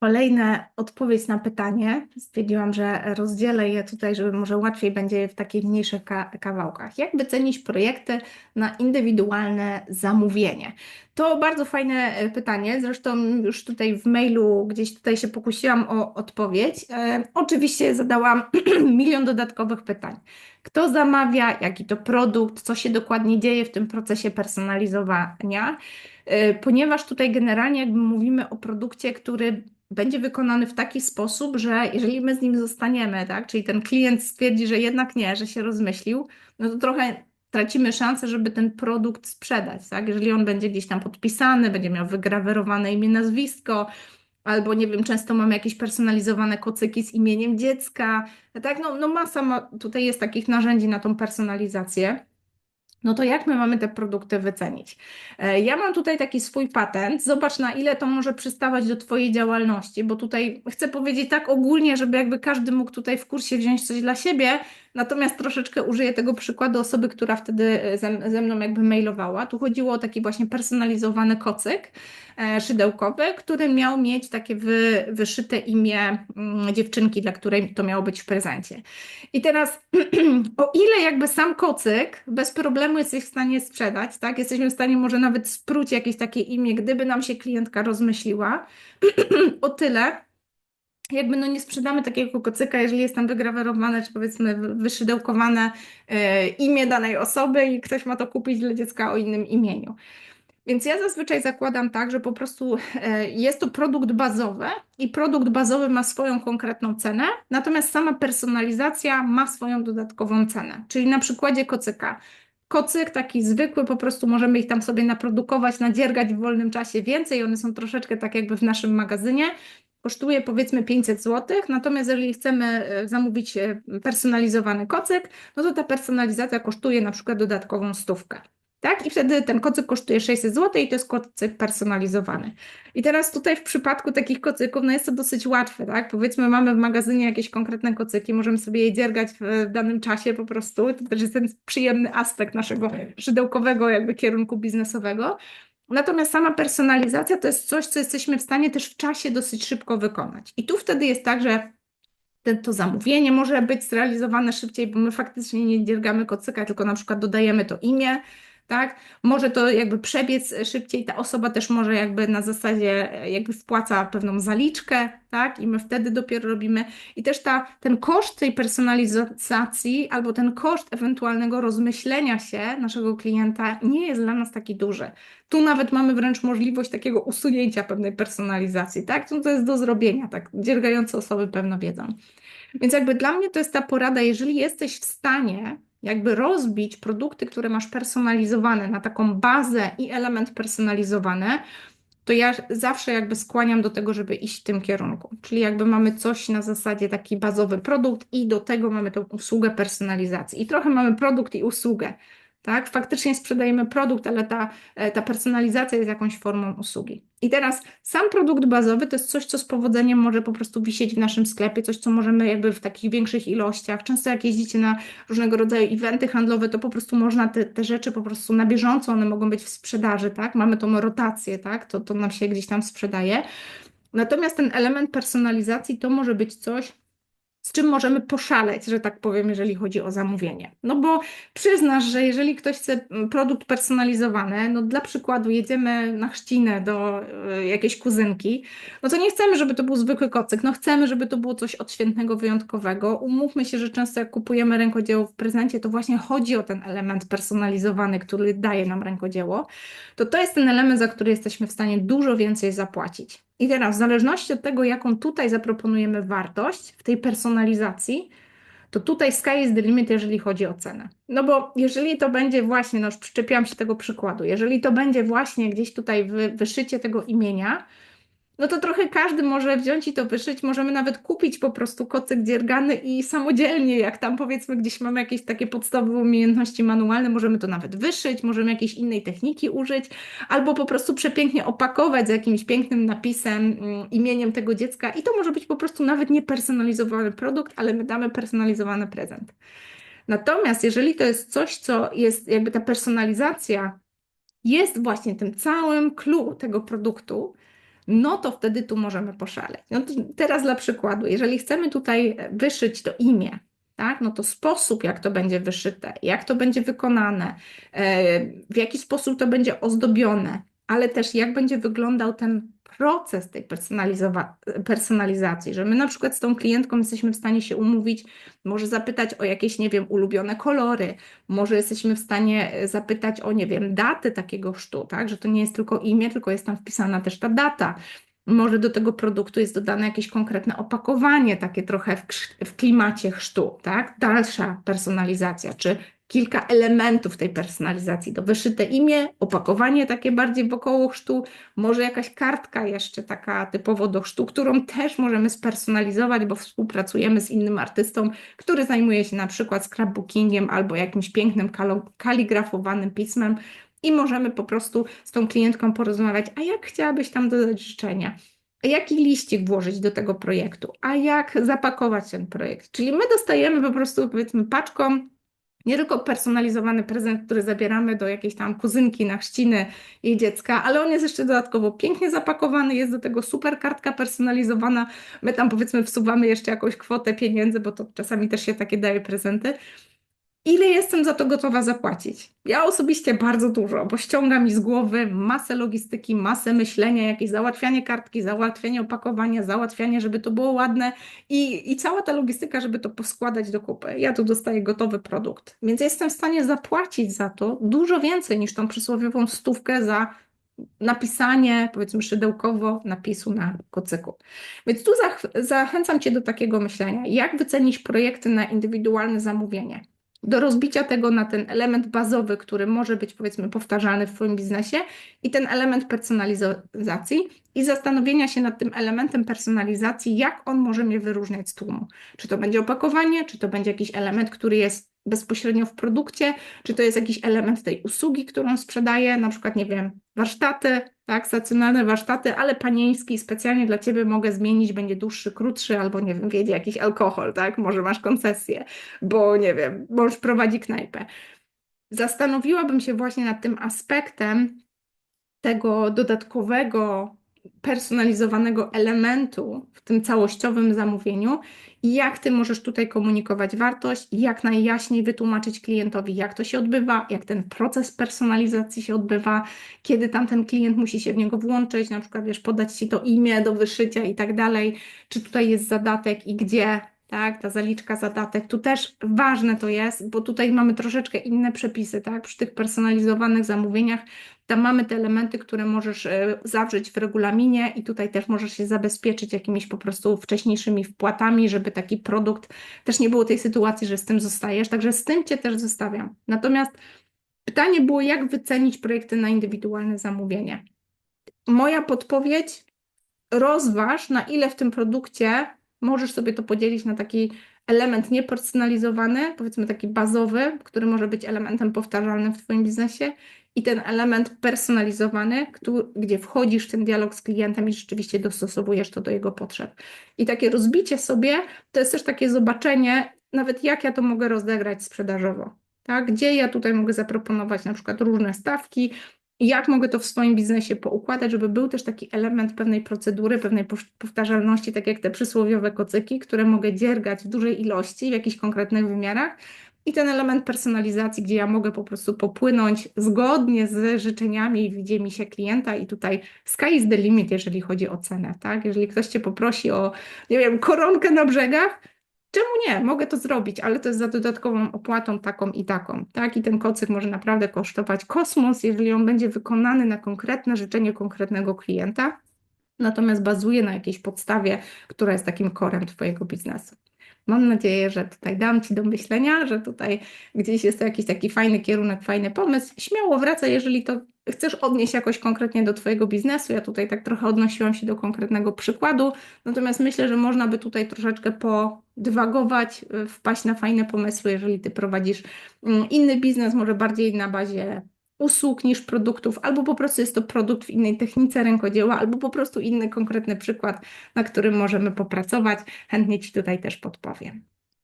Kolejna odpowiedź na pytanie. Stwierdziłam, że rozdzielę je tutaj, żeby może łatwiej będzie w takich mniejszych ka kawałkach. Jak wycenić projekty na indywidualne zamówienie? To bardzo fajne e, pytanie. Zresztą już tutaj w mailu gdzieś tutaj się pokusiłam o odpowiedź. E, oczywiście zadałam milion dodatkowych pytań. Kto zamawia, jaki to produkt, co się dokładnie dzieje w tym procesie personalizowania, e, ponieważ tutaj generalnie jakby mówimy o produkcie, który będzie wykonany w taki sposób, że jeżeli my z nim zostaniemy, tak, czyli ten klient stwierdzi, że jednak nie, że się rozmyślił, no to trochę tracimy szansę, żeby ten produkt sprzedać, tak? Jeżeli on będzie gdzieś tam podpisany, będzie miał wygrawerowane imię, nazwisko, albo nie wiem, często mamy jakieś personalizowane kocyki z imieniem dziecka, tak? No, no masa ma, tutaj jest takich narzędzi na tą personalizację. No to jak my mamy te produkty wycenić? E, ja mam tutaj taki swój patent. Zobacz, na ile to może przystawać do Twojej działalności, bo tutaj chcę powiedzieć tak ogólnie, żeby jakby każdy mógł tutaj w kursie wziąć coś dla siebie, natomiast troszeczkę użyję tego przykładu osoby, która wtedy e, ze, ze mną jakby mailowała. Tu chodziło o taki właśnie personalizowany kocyk e, szydełkowy, który miał mieć takie wy, wyszyte imię mm, dziewczynki, dla której to miało być w prezencie. I teraz, o ile jakby sam kocyk bez problemu jesteś w stanie sprzedać, tak? Jesteśmy w stanie może nawet spróć jakieś takie imię, gdyby nam się klientka rozmyśliła, o tyle jakby no nie sprzedamy takiego kocyka, jeżeli jest tam wygrawerowane, czy powiedzmy wyszydełkowane e, imię danej osoby i ktoś ma to kupić dla dziecka o innym imieniu. Więc ja zazwyczaj zakładam tak, że po prostu e, jest to produkt bazowy i produkt bazowy ma swoją konkretną cenę, natomiast sama personalizacja ma swoją dodatkową cenę. Czyli na przykładzie kocyka. Kocyk taki zwykły, po prostu możemy ich tam sobie naprodukować, nadziergać w wolnym czasie więcej, one są troszeczkę tak jakby w naszym magazynie, kosztuje powiedzmy 500 zł, natomiast jeżeli chcemy e, zamówić e, personalizowany kocyk, no to ta personalizacja kosztuje na przykład dodatkową stówkę. Tak? I wtedy ten kocyk kosztuje 600 zł i to jest kocyk personalizowany. I teraz tutaj w przypadku takich kocyków, no jest to dosyć łatwe, tak? Powiedzmy, mamy w magazynie jakieś konkretne kocyki, możemy sobie je dziergać w danym czasie po prostu. To też jest ten przyjemny aspekt naszego szydełkowego jakby kierunku biznesowego. Natomiast sama personalizacja to jest coś, co jesteśmy w stanie też w czasie dosyć szybko wykonać. I tu wtedy jest tak, że to zamówienie może być zrealizowane szybciej, bo my faktycznie nie dziergamy kocyka, tylko na przykład dodajemy to imię, tak? Może to jakby przebiec szybciej, ta osoba też może jakby na zasadzie jakby wpłaca pewną zaliczkę, tak? I my wtedy dopiero robimy. I też ta, ten koszt tej personalizacji albo ten koszt ewentualnego rozmyślenia się naszego klienta nie jest dla nas taki duży. Tu nawet mamy wręcz możliwość takiego usunięcia pewnej personalizacji, tak? To, jest do zrobienia, tak? Dziergające osoby pewno wiedzą. Więc jakby dla mnie to jest ta porada, jeżeli jesteś w stanie jakby rozbić produkty, które masz personalizowane na taką bazę i element personalizowany, to ja zawsze jakby skłaniam do tego, żeby iść w tym kierunku. Czyli jakby mamy coś na zasadzie taki bazowy produkt i do tego mamy tą usługę personalizacji. I trochę mamy produkt i usługę. Tak? Faktycznie sprzedajemy produkt, ale ta, e, ta personalizacja jest jakąś formą usługi. I teraz sam produkt bazowy to jest coś, co z powodzeniem może po prostu wisieć w naszym sklepie, coś, co możemy jakby w takich większych ilościach. Często jak jeździcie na różnego rodzaju eventy handlowe, to po prostu można te, te rzeczy po prostu na bieżąco, one mogą być w sprzedaży, tak? Mamy tą rotację, tak? To, to nam się gdzieś tam sprzedaje. Natomiast ten element personalizacji to może być coś, z czym możemy poszaleć, że tak powiem, jeżeli chodzi o zamówienie. No bo przyznasz, że jeżeli ktoś chce mm, produkt personalizowany, no dla przykładu jedziemy na chrzcinę do y, jakiejś kuzynki, no to nie chcemy, żeby to był zwykły kocyk, no chcemy, żeby to było coś odświętnego, wyjątkowego. Umówmy się, że często jak kupujemy rękodzieło w prezencie, to właśnie chodzi o ten element personalizowany, który daje nam rękodzieło. To to jest ten element, za który jesteśmy w stanie dużo więcej zapłacić. I teraz, w zależności od tego, jaką tutaj zaproponujemy wartość w tej personalizacji, to tutaj sky is the limit, jeżeli chodzi o cenę. No bo jeżeli to będzie właśnie, no już przyczepiłam się tego przykładu, jeżeli to będzie właśnie gdzieś tutaj wy, wyszycie tego imienia, no to trochę każdy może wziąć i to wyszyć. Możemy nawet kupić po prostu kocyk dziergany i samodzielnie, jak tam powiedzmy gdzieś mamy jakieś takie podstawowe umiejętności manualne, możemy to nawet wyszyć, możemy jakiejś innej techniki użyć, albo po prostu przepięknie opakować z jakimś pięknym napisem, mm, imieniem tego dziecka i to może być po prostu nawet niepersonalizowany produkt, ale my damy personalizowany prezent. Natomiast jeżeli to jest coś, co jest jakby ta personalizacja jest właśnie tym całym clue tego produktu, no to wtedy tu możemy poszaleć. No teraz dla przykładu, jeżeli chcemy tutaj wyszyć to imię, tak? no to sposób, jak to będzie wyszyte, jak to będzie wykonane, e, w jaki sposób to będzie ozdobione, ale też jak będzie wyglądał ten proces tej personalizacji, że my na przykład z tą klientką jesteśmy w stanie się umówić, może zapytać o jakieś, nie wiem, ulubione kolory, może jesteśmy w stanie zapytać o, nie wiem, datę takiego chrztu, tak, że to nie jest tylko imię, tylko jest tam wpisana też ta data, może do tego produktu jest dodane jakieś konkretne opakowanie, takie trochę w, w klimacie chrztu, tak? Dalsza personalizacja, czy kilka elementów tej personalizacji. To wyszyte imię, opakowanie takie bardziej wokoło chrztu, może jakaś kartka jeszcze taka typowo do chrztu, którą też możemy spersonalizować, bo współpracujemy z innym artystą, który zajmuje się na przykład scrapbookingiem albo jakimś pięknym kaligrafowanym pismem i możemy po prostu z tą klientką porozmawiać, a jak chciałabyś tam dodać życzenia? A jaki liścik włożyć do tego projektu? A jak zapakować ten projekt? Czyli my dostajemy po prostu, powiedzmy, paczką nie tylko personalizowany prezent, który zabieramy do jakiejś tam kuzynki na chrzciny jej dziecka, ale on jest jeszcze dodatkowo pięknie zapakowany, jest do tego super kartka personalizowana. My tam powiedzmy wsuwamy jeszcze jakąś kwotę pieniędzy, bo to czasami też się takie daje prezenty ile jestem za to gotowa zapłacić. Ja osobiście bardzo dużo, bo ściąga mi z głowy masę logistyki, masę myślenia, jakieś załatwianie kartki, załatwianie opakowania, załatwianie, żeby to było ładne i, i cała ta logistyka, żeby to poskładać do kupy. Ja tu dostaję gotowy produkt, więc jestem w stanie zapłacić za to dużo więcej niż tą przysłowiową stówkę za napisanie, powiedzmy szydełkowo, napisu na kocyku. Więc tu zachęcam Cię do takiego myślenia. Jak wycenić projekty na indywidualne zamówienie? Do rozbicia tego na ten element bazowy, który może być powiedzmy powtarzany w Twoim biznesie i ten element personalizacji i zastanowienia się nad tym elementem personalizacji, jak on może mnie wyróżniać z tłumu. Czy to będzie opakowanie, czy to będzie jakiś element, który jest bezpośrednio w produkcie, czy to jest jakiś element tej usługi, którą sprzedaję, na przykład, nie wiem, warsztaty, tak, stacjonarne warsztaty, ale panieński specjalnie dla Ciebie mogę zmienić, będzie dłuższy, krótszy, albo nie wiem, wiedzie jakiś alkohol, tak, może masz koncesję, bo nie wiem, mąż prowadzi knajpę. Zastanowiłabym się właśnie nad tym aspektem tego dodatkowego personalizowanego elementu w tym całościowym zamówieniu i jak ty możesz tutaj komunikować wartość, jak najjaśniej wytłumaczyć klientowi, jak to się odbywa, jak ten proces personalizacji się odbywa, kiedy tam ten klient musi się w niego włączyć, na przykład wiesz, podać ci to imię do wyszycia i tak dalej, czy tutaj jest zadatek i gdzie tak, ta zaliczka zadatek, tu też ważne to jest, bo tutaj mamy troszeczkę inne przepisy, tak, przy tych personalizowanych zamówieniach, tam mamy te elementy, które możesz e, zawrzeć w regulaminie i tutaj też możesz się zabezpieczyć jakimiś po prostu wcześniejszymi wpłatami, żeby taki produkt, też nie było tej sytuacji, że z tym zostajesz, także z tym Cię też zostawiam. Natomiast pytanie było, jak wycenić projekty na indywidualne zamówienie. Moja podpowiedź, rozważ na ile w tym produkcie możesz sobie to podzielić na taki element niepersonalizowany, powiedzmy taki bazowy, który może być elementem powtarzalnym w Twoim biznesie i ten element personalizowany, który, gdzie wchodzisz w ten dialog z klientem i rzeczywiście dostosowujesz to do jego potrzeb. I takie rozbicie sobie to jest też takie zobaczenie, nawet jak ja to mogę rozegrać sprzedażowo. Tak? Gdzie ja tutaj mogę zaproponować na przykład różne stawki, jak mogę to w swoim biznesie poukładać, żeby był też taki element pewnej procedury, pewnej powtarzalności, tak jak te przysłowiowe kocyki, które mogę dziergać w dużej ilości, w jakichś konkretnych wymiarach. I ten element personalizacji, gdzie ja mogę po prostu popłynąć zgodnie z życzeniami i widzi mi się klienta i tutaj sky is the limit, jeżeli chodzi o cenę, tak? Jeżeli ktoś Cię poprosi o, nie wiem, koronkę na brzegach, Czemu nie? Mogę to zrobić, ale to jest za dodatkową opłatą taką i taką. Tak? I ten kocyk może naprawdę kosztować kosmos, jeżeli on będzie wykonany na konkretne życzenie konkretnego klienta, natomiast bazuje na jakiejś podstawie, która jest takim korem Twojego biznesu. Mam nadzieję, że tutaj dam Ci do myślenia, że tutaj gdzieś jest to jakiś taki fajny kierunek, fajny pomysł. Śmiało wracaj, jeżeli to chcesz odnieść jakoś konkretnie do Twojego biznesu. Ja tutaj tak trochę odnosiłam się do konkretnego przykładu, natomiast myślę, że można by tutaj troszeczkę podywagować, y, wpaść na fajne pomysły, jeżeli Ty prowadzisz mm, inny biznes, może bardziej na bazie usług niż produktów, albo po prostu jest to produkt w innej technice rękodzieła, albo po prostu inny konkretny przykład, na którym możemy popracować. Chętnie Ci tutaj też podpowiem.